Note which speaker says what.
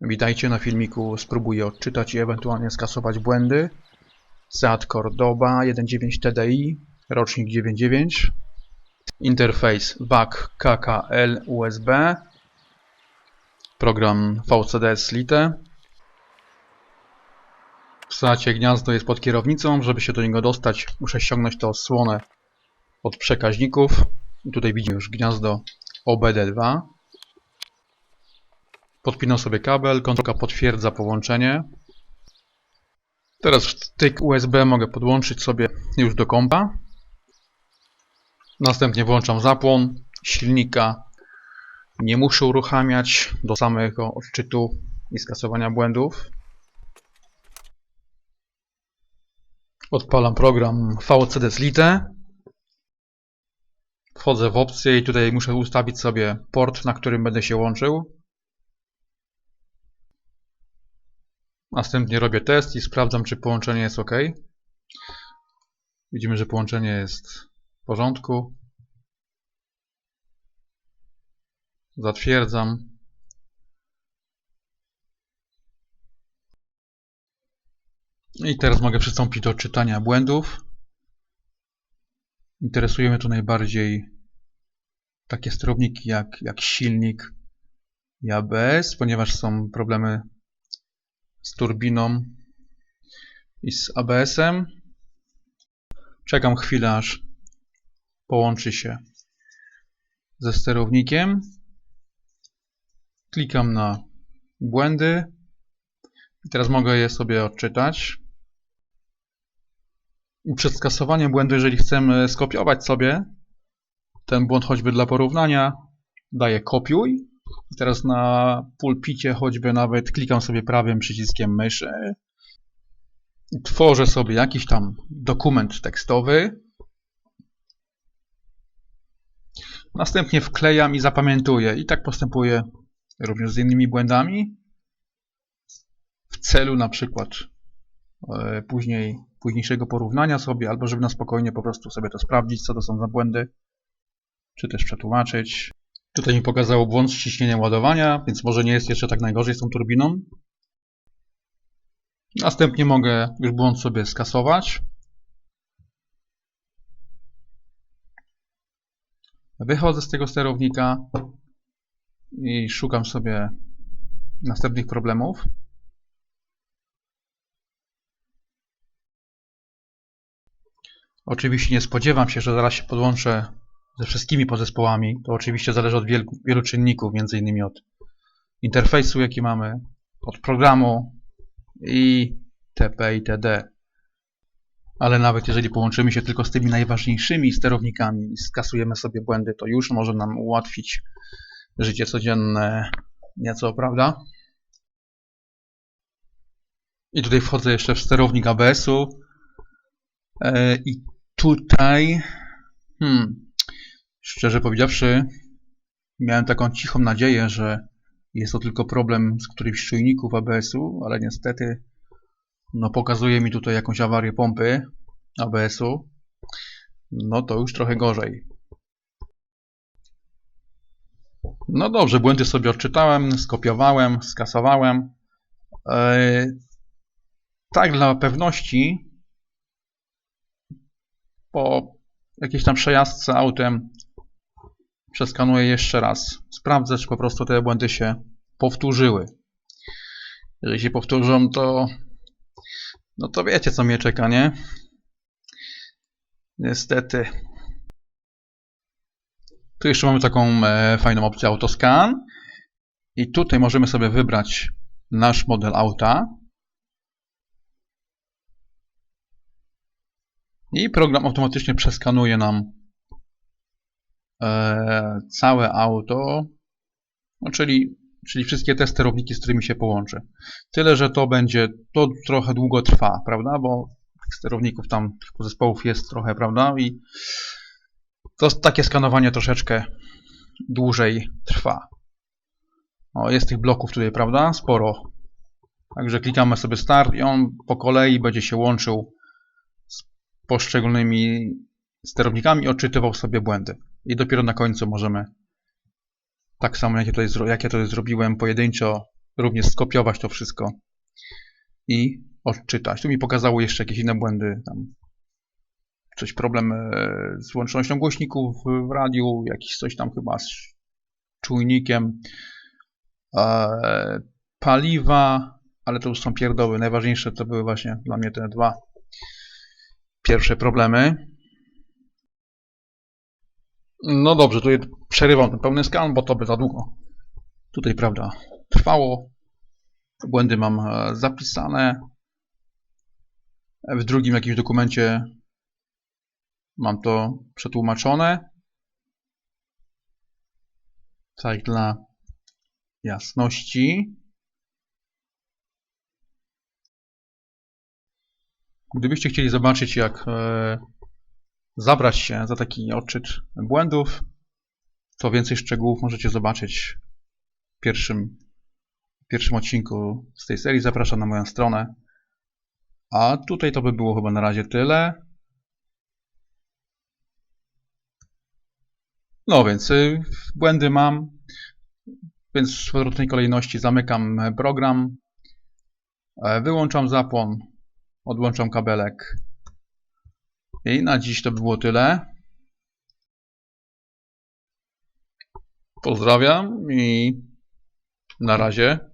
Speaker 1: Witajcie na filmiku. Spróbuję odczytać i ewentualnie skasować błędy. Seat Cordoba 1.9 TDI, rocznik 9.9. Interfejs VAC KKL USB. Program VCDS Lite. W Seacie gniazdo jest pod kierownicą. Żeby się do niego dostać, muszę ściągnąć tę osłonę od przekaźników. Tutaj widzimy już gniazdo OBD2. Podpinam sobie kabel, kontrolka potwierdza połączenie. Teraz wtyk USB mogę podłączyć sobie już do kompa. Następnie włączam zapłon silnika. Nie muszę uruchamiać do samego odczytu i skasowania błędów. Odpalam program VCDS Lite. Wchodzę w opcję i tutaj muszę ustawić sobie port, na którym będę się łączył. Następnie robię test i sprawdzam, czy połączenie jest ok. Widzimy, że połączenie jest w porządku. Zatwierdzam. I teraz mogę przystąpić do czytania błędów. Interesuje mnie tu najbardziej takie sterowniki jak, jak silnik i ABS, ponieważ są problemy z turbiną i z ABS-em. Czekam chwilę, aż połączy się ze sterownikiem. Klikam na błędy i teraz mogę je sobie odczytać. I przed skasowaniem błędu, jeżeli chcemy skopiować sobie ten błąd choćby dla porównania, daję kopiuj teraz na pulpicie choćby nawet klikam sobie prawym przyciskiem myszy. Tworzę sobie jakiś tam dokument tekstowy. Następnie wklejam i zapamiętuję. I tak postępuję również z innymi błędami. W celu na przykład e, później, późniejszego porównania sobie, albo żeby na spokojnie po prostu sobie to sprawdzić, co to są za błędy, czy też przetłumaczyć. Tutaj mi pokazało błąd ściśnienia ładowania, więc może nie jest jeszcze tak najgorzej z tą turbiną. Następnie mogę już błąd sobie skasować. Wychodzę z tego sterownika i szukam sobie następnych problemów. Oczywiście nie spodziewam się, że zaraz się podłączę ze wszystkimi podzespołami. To oczywiście zależy od wielu, wielu czynników, między innymi od interfejsu, jaki mamy, od programu i TP i TD. Ale nawet jeżeli połączymy się tylko z tymi najważniejszymi sterownikami i skasujemy sobie błędy, to już może nam ułatwić życie codzienne nieco, prawda? I tutaj wchodzę jeszcze w sterownik ABS-u. Yy, I tutaj, hmm, szczerze powiedziawszy, miałem taką cichą nadzieję, że jest to tylko problem z którymś czujników ABS-u, ale niestety no, pokazuje mi tutaj jakąś awarię pompy ABS-u. No to już trochę gorzej. No dobrze, błędy sobie odczytałem, skopiowałem, skasowałem. Yy, tak dla pewności po jakiejś tam przejazdce autem przeskanuję jeszcze raz. Sprawdzę, czy po prostu te błędy się powtórzyły. Jeżeli się powtórzą, to no to wiecie, co mnie czeka, nie? Niestety. Tu jeszcze mamy taką e, fajną opcję Autoscan. I tutaj możemy sobie wybrać nasz model auta. I program automatycznie przeskanuje nam całe auto, no czyli, czyli wszystkie te sterowniki, z którymi się połączy. Tyle, że to będzie, to trochę długo trwa, prawda, bo tych sterowników tam, tych zespołów jest trochę, prawda, i to takie skanowanie troszeczkę dłużej trwa. O, jest tych bloków tutaj, prawda, sporo. Także klikamy sobie start i on po kolei będzie się łączył z poszczególnymi sterownikami i odczytywał sobie błędy. I dopiero na końcu możemy, tak samo jak ja tutaj, jak ja zrobiłem pojedynczo, również skopiować to wszystko i odczytać. Tu mi pokazało jeszcze jakieś inne błędy, tam coś problem e, z łącznością głośników w radiu, jakiś coś tam chyba z czujnikiem, e, paliwa, ale to już są pierdoły. Najważniejsze to były właśnie dla mnie te dwa pierwsze problemy. No dobrze, tutaj przerywam ten pełny skan, bo to by za długo tutaj, prawda, trwało. Błędy mam e, zapisane. W drugim jakimś dokumencie mam to przetłumaczone. Tak dla jasności. Gdybyście chcieli zobaczyć, jak e, zabrać się za taki odczyt błędów, to więcej szczegółów możecie zobaczyć w pierwszym, w pierwszym odcinku z tej serii. Zapraszam na moją stronę. A tutaj to by było chyba na razie tyle. No więc y, błędy mam, więc w odwrotnej kolejności zamykam program, e, wyłączam zapłon, odłączam kabelek i na dziś to by było tyle. Pozdrawiam i na razie.